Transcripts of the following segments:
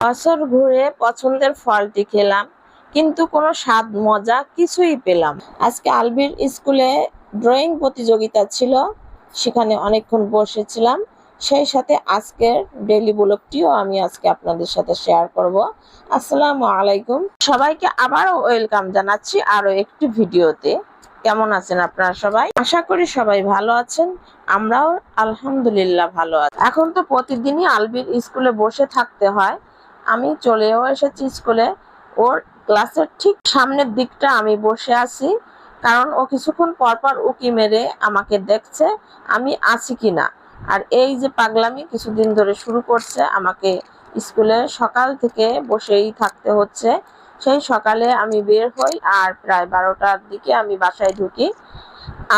বছর ঘুরে পছন্দের ফলটি খেলাম, কিন্তু কোনো স্বাদ, মজা কিছুই পেলাম। আজকে আলবির স্কুলে ড্রয়িং প্রতিযোগিতা ছিল, সেখানে অনেকক্ষণ বসেছিলাম। সেই সাথে আজকের ডেলি ব্লগটিও আমি আজকে আপনাদের সাথে শেয়ার করব। আসসালামু আলাইকুম। সবাইকে আবারও ওয়েলকাম জানাচ্ছি আরও একটি ভিডিওতে। কেমন আছেন আপনারা সবাই? আশা করি সবাই ভালো আছেন, আমরাও আলহামদুলিল্লাহ ভালো আছি। এখন তো প্রতিদিনই আলবির স্কুলে বসে থাকতে হয়। আমি চলেও এসেছি স্কুলে। ওর ক্লাসের ঠিক সামনের দিকটা আমি বসে আছি, কারণ ও কিছুক্ষণ পর পর উকি মেরে আমাকে দেখছে আমি আছি কি না আর এই যে পাগলামি কিছুদিন ধরে শুরু করছে, আমাকে স্কুলে সকাল থেকে বসেই থাকতে হচ্ছে। সেই সকালে আমি বের হই আর প্রায় বারোটার দিকে আমি বাসায় ঢুকি।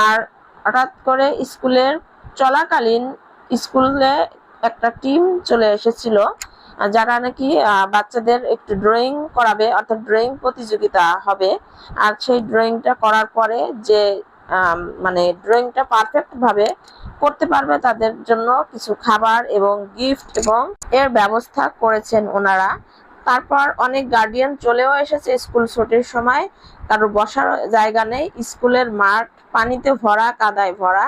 আর হঠাৎ করে স্কুলের চলাকালীন স্কুলে একটা টিম চলে এসেছিল। যারা নাকি বাচ্চাদের একটু ড্রয়িং করাবে, অর্থাৎ ড্রয়িং প্রতিযোগিতা হবে। আর সেই ড্রয়িংটা করার পরে যে মানে ড্রয়িংটা পারফেক্ট ভাবে করতে পারবে তাদের জন্য কিছু খাবার এবং গিফট এবং এর ব্যবস্থা করেছেন ওনারা। তারপর অনেক গার্ডিয়ান চলেও এসেছে স্কুল ছুটির সময়। কারও বসার জায়গা নেই, স্কুলের মাঠ, পানিতে ভরা, কাদায় ভরা।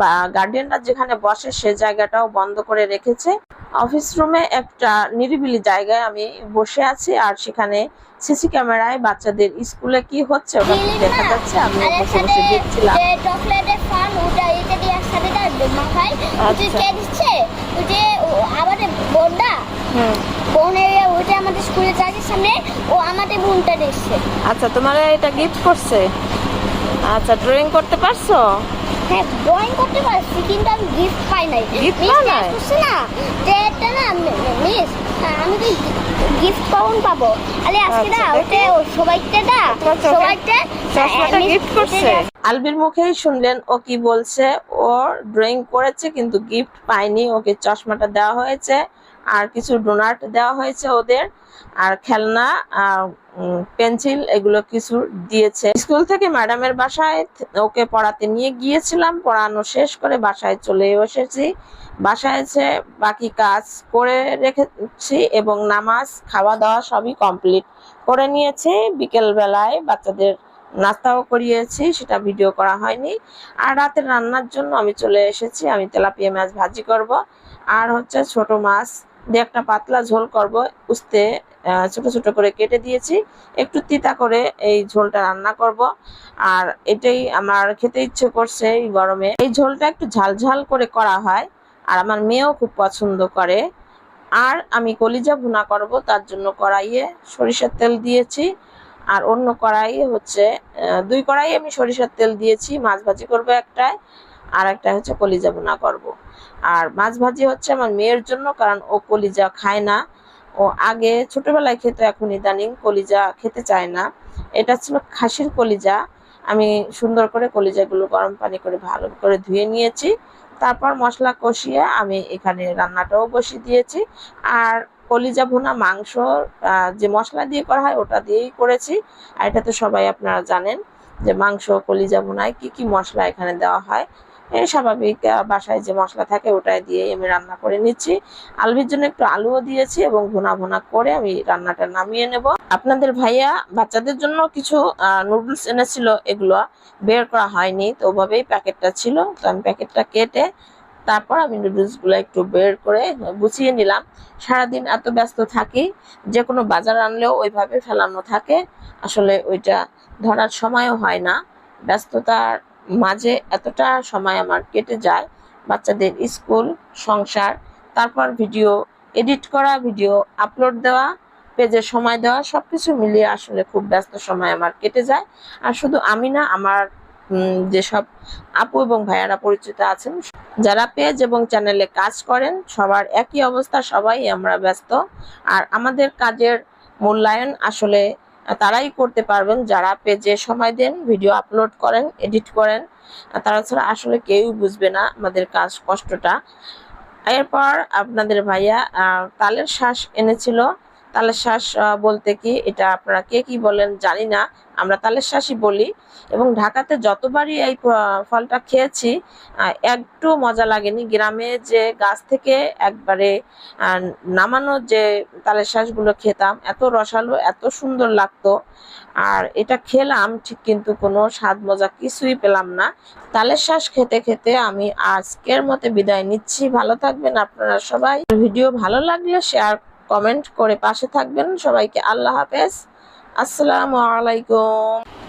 বা গার্ডিয়ানরা যেখানে বসে সে জায়গাটাও বন্ধ করে রেখেছে। অফিস রুমে একটা নিরিবিলি জায়গায় আমি বসে আছি আর সেখানে সিসি ক্যামেরায় বাচ্চাদের স্কুলে কি হচ্ছে ওটা দেখা যাচ্ছে আমি বসে বসে দেখছিলাম। চকলেটের ফান ওটা এটা দিয়ে একসাথে না মাখায় ওই আচ্ছা। কে দিচ্ছে আমাদের বোনটা বোনের আমাদের স্কুলে সামনে ও আমাদের বোনটা দিচ্ছে আচ্ছা তোমার এটা গিফট করছে? আচ্ছা ড্রয়িং করতে পারছ? হ্যাঁ ড্রয়িং করতে পারছি কিন্তু আমি গিফট পাই নাই। মিস পাও নাই? না যে এটা না মিস আমি তো গিফট কখন পাবো। আরে আজকে না আচ্ছা, ওটা ও সবাইকে চোখে সবাইকে চশমাটা গিফট করছে? আলবির মুখেই শুনলেন ও কি বলছে। ও ড্রয়িং করেছে কিন্তু গিফট পায়নি। ওকে চশমাটা দেওয়া হয়েছে। আর কিছু ডোনাট দেওয়া হয়েছে ওদের। আর খেলনা পেন্সিল এগুলো কিছু দিয়েছে। স্কুল থেকে ম্যাডামের বাসায় ওকে পড়াতে নিয়ে গিয়েছিলাম। পড়ানো শেষ করে বাসায় চলে এসেছি। বাসায় এসে বাকি কাজ করে রেখেছি এবং নামাজ খাওয়া দাওয়া সবই কমপ্লিট করে নিয়েছি। বিকেল বেলায় বাচ্চাদের নাস্তাও করিয়েছি, সেটা ভিডিও করা হয়নি। আর রাতের রান্নার জন্য আমি চলে এসেছি। আমি তেলাপিয়া মাছ ভাজি করব। আর হচ্ছে ছোট মাছ দিয়ে একটা পাতলা ঝোল করব, উস্তে ছোট ছোট করে কেটে দিয়েছি। একটু তিতা করে এই ঝোলটা রান্না করব। আর এটাই আমার খেতে ইচ্ছে করছে এই গরমে। এই ঝোলটা একটু ঝাল ঝাল করে করা হয়, আর আমার মেয়েও খুব পছন্দ করে। আর আমি কলিজা ভুনা করব, তার জন্য কড়াইয়ে সরিষার তেল দিয়েছি। আর অন্য কড়াইয়ে হচ্ছে দুই কড়াই আমি সরিষার তেল দিয়েছি, মাছ ভাজি করব একটায়। আর একটা হচ্ছে কলিজা ভুনা করব। আর মাছ ভাজি হচ্ছে আমার মেয়ের জন্য, কারণ ও কলিজা খায় না। ও আগে ছোটবেলায় খেত, এখন ইদানিং কলিজা খেতে চায় না। এটা ছিল খাসির কলিজা। আমি সুন্দর করে কলিজাগুলো গরম পানি করে ভালো করে ধুয়ে নিয়েছি। তারপর মশলা কষিয়ে আমি এখানে রান্নাটাও বসিয়ে দিয়েছি। আর কলিজা ভুনা মাংস যে মশলা দিয়ে করা হয় ওটা দিয়েই করেছি। আর এটা তো সবাই আপনারা জানেন যে মাংস, কলিজা ভুনায় কি কি মশলা এখানে দেওয়া হয়। স্বাভাবিক বাসায় যে মশলা থাকে ওটাই দিয়ে আমি রান্না করে নিচ্ছি। আলুর জন্য একটু আলুও দিয়েছি এবং ভুনা ভুনা করে আমি রান্নাটা নামিয়ে নেব। আপনাদের ভাইয়া বাচ্চাদের জন্য কিছু নুডলস এনেছিল, এগুলো বের করা হয়নি, তো ওভাবেই প্যাকেটটা ছিল। তো আমি প্যাকেটটা কেটে তারপর আমি নুডলসগুলো একটু বের করে গুছিয়ে নিলাম। সারাদিন এত ব্যস্ত থাকি যে কোনো বাজার আনলেও ওইভাবে ফেলানো থাকে। আসলে ওইটা ধরার সময়ও হয় না। ব্যস্ততার মাঝে এতটা সময় আমার কেটে যায়। বাচ্চাদের স্কুল, সংসার, তারপর ভিডিও এডিট করা, ভিডিও আপলোড দেওয়া, পেজে সময় দেওয়া, সবকিছু মিলিয়ে আসলে খুব ব্যস্ত সময় আমার কেটে যায়। আর শুধু আমি না, আমার যেসব আপু এবং ভাইয়ারা পরিচিত আছেন, যারা পেজ এবং চ্যানেলে কাজ করেন, সবার একই অবস্থা, সবাই আমরা ব্যস্ত। আর আমাদের কাজের মূল্যায়ন আসলে তারাই করতে পারবেন। যারা পেজে সময় দেন ভিডিও আপলোড করেন এডিট করেন তারা ছাড়া আসলে কেউ বুঝবে না আমাদের কাজ কষ্টটা। এরপর আপনাদের ভাইয়া তালের শ্বাস এনেছিল। তালের শ্বাস বলতে কি, এটা আপনারা কে কি বলেন জানি না। আমরা তালের শ্বাসই বলি। এবং ঢাকাতে যতবারই এই ফলটা খেয়েছি একটু মজা লাগেনি। গ্রামে যে গাছ থেকে একবারে নামানো যে তালের শ্বাসগুলো খেতাম, এত রসালো, এত সুন্দর লাগতো। আর এটা খেলাম, ঠিক কিন্তু কোনো স্বাদ মজা কিছুই পেলাম না। তালের শ্বাস খেতে খেতে আমি আজকের মতে বিদায় নিচ্ছি। ভালো থাকবেন আপনারা সবাই। ভিডিও ভালো লাগলে শেয়ার কমেন্ট করে পাশে থাকবেন। সবাইকে আল্লাহ হাফেজ। আসসালামু আলাইকুম।